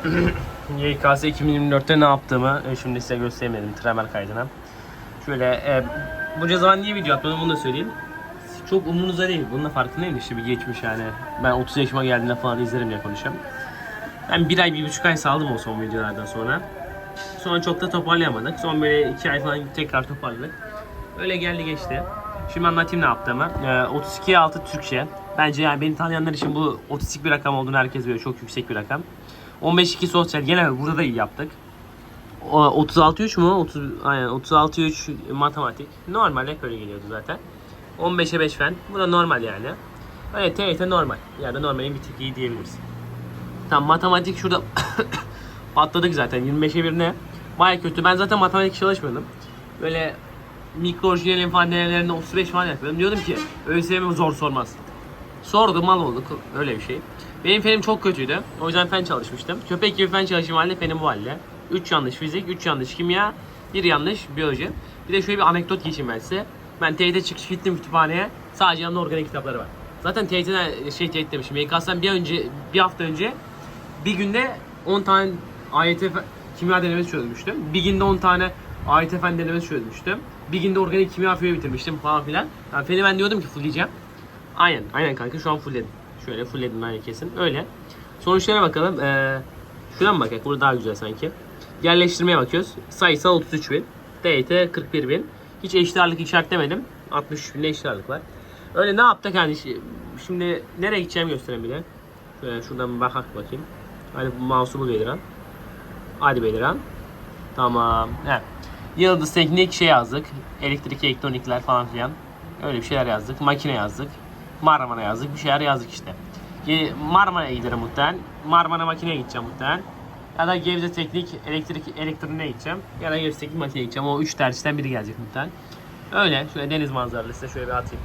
YKS 2024'te ne yaptığımı e, şimdi size gösteremedim Tremer kaydına. Şöyle e, bunca zaman niye video atmadım onu da söyleyeyim. Çok umurunuzda değil. Bunun da farkındayım işte bir geçmiş yani. Ben 30 yaşıma geldiğinde falan izlerim diye konuşacağım. Ben bir ay, bir buçuk ay saldım o son videolardan sonra. Sonra çok da toparlayamadık. Son böyle iki ay falan tekrar toparladık. Öyle geldi geçti. Şimdi anlatayım ne yaptığımı. Ee, 32'ye 6 Türkçe. Bence yani beni tanıyanlar için bu otistik bir rakam olduğunu herkes biliyor. Çok yüksek bir rakam. 15-2 sosyal. Gene burada da iyi yaptık. O- 36-3 mu? 30, aynen 36-3 matematik. Normal hep öyle geliyordu zaten. 15'e 5 fen. Bu da normal yani. Evet TYT normal. Yani normalin bir tık iyi diyebiliriz. Tam matematik şurada patladık zaten. 25'e 1 ne? Baya kötü. Ben zaten matematik çalışmıyordum. Böyle mikro orijinalin falan denemelerinde 35 falan yapıyordum. Diyordum ki ÖSYM zor sormaz. Sordum mal olduk. Öyle bir şey. Benim fenim çok kötüydü. O yüzden fen çalışmıştım. Köpek gibi fen çalıştığım halde fenim bu halde. 3 yanlış fizik, 3 yanlış kimya, 1 yanlış biyoloji. Bir de şöyle bir anekdot geçeyim ben size. Ben TYT çıkış gittim kütüphaneye. Sadece yanımda organik kitapları var. Zaten TYT'den şey TYT demişim. YKS'den bir önce bir hafta önce bir günde 10 tane AYT kimya denemesi çözmüştüm. Bir günde 10 tane AYT fen denemesi çözmüştüm. Bir günde organik kimya fiyo bitirmiştim falan filan. Yani feni ben diyordum ki fullleyeceğim. Aynen, aynen kanka şu an fullledim. Şöyle fullledim aynen kesin. Öyle. Sonuçlara bakalım. Ee, mı bakalım? Burada daha güzel sanki. Yerleştirmeye bakıyoruz. Sayısal 33 bin. DYT 41 bin. Hiç eşit işaretlemedim. 63 binde eşit ağırlık var. Öyle ne yaptık hani şi- şimdi nereye gideceğimi göstereyim bir de. Şöyle şuradan bir bakak bakayım. Hadi bu mouse'u bul Beliran. Hadi Beliran. Tamam. He. Yıldız teknik şey yazdık. Elektrik, elektronikler falan filan. Öyle bir şeyler yazdık. Makine yazdık. Marmara yazdık. Bir şeyler yazdık işte. Marmara'ya giderim muhtemelen. Marmara makineye gideceğim muhtemelen. Ya da Gebze Teknik elektrik elektroniğe gideceğim. Ya da Gebze Teknik makineye gideceğim. O üç tercihten biri gelecek muhtemelen. Öyle. Şöyle deniz manzaralı size şöyle bir atayım.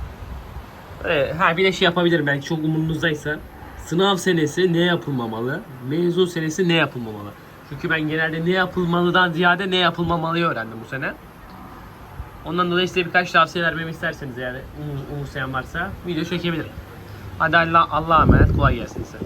Öyle. Ha bir de şey yapabilirim belki çok umurunuzdaysa. Sınav senesi ne yapılmamalı? Mezun senesi ne yapılmamalı? Çünkü ben genelde ne yapılmalıdan ziyade ne yapılmamalıyı öğrendim bu sene. Ondan dolayı size birkaç tavsiye vermemi isterseniz yani umursayan varsa video çekebilirim. Hadi Allah, Allah'a emanet kolay gelsin size.